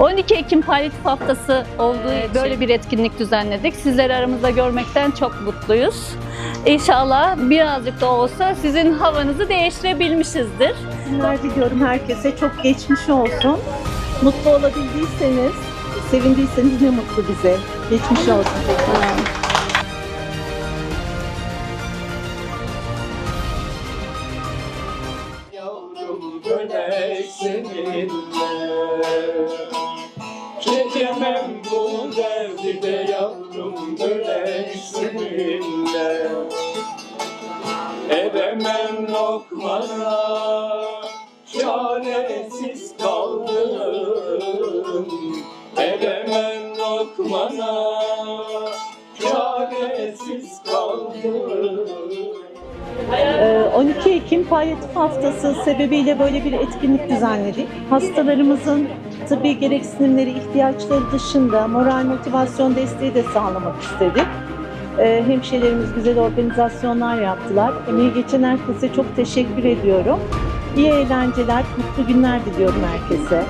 12 Ekim Palyatif Haftası olduğu için böyle bir etkinlik düzenledik. Sizleri aramızda görmekten çok mutluyuz. İnşallah birazcık da olsa sizin havanızı değiştirebilmişizdir. Günler diliyorum herkese. Çok geçmiş olsun. Mutlu olabildiyseniz, sevindiyseniz ne mutlu bize. Geçmiş olsun tekrar. Yavrum dönek seninle Çekemem bu derdi de yavrum dönek seninle Edemem lokmana Çaresiz kaldım. Edemem lokmana Çaresiz kaldım. Ee, 12 Ekim Palyatif Haftası sebebiyle böyle bir etkinlik düzenledik. Hastalarımızın tıbbi gereksinimleri, ihtiyaçları dışında moral motivasyon desteği de sağlamak istedik. Ee, Hemşehrilerimiz güzel organizasyonlar yaptılar. Emeği geçen herkese çok teşekkür ediyorum. İyi eğlenceler, mutlu günler diliyorum herkese.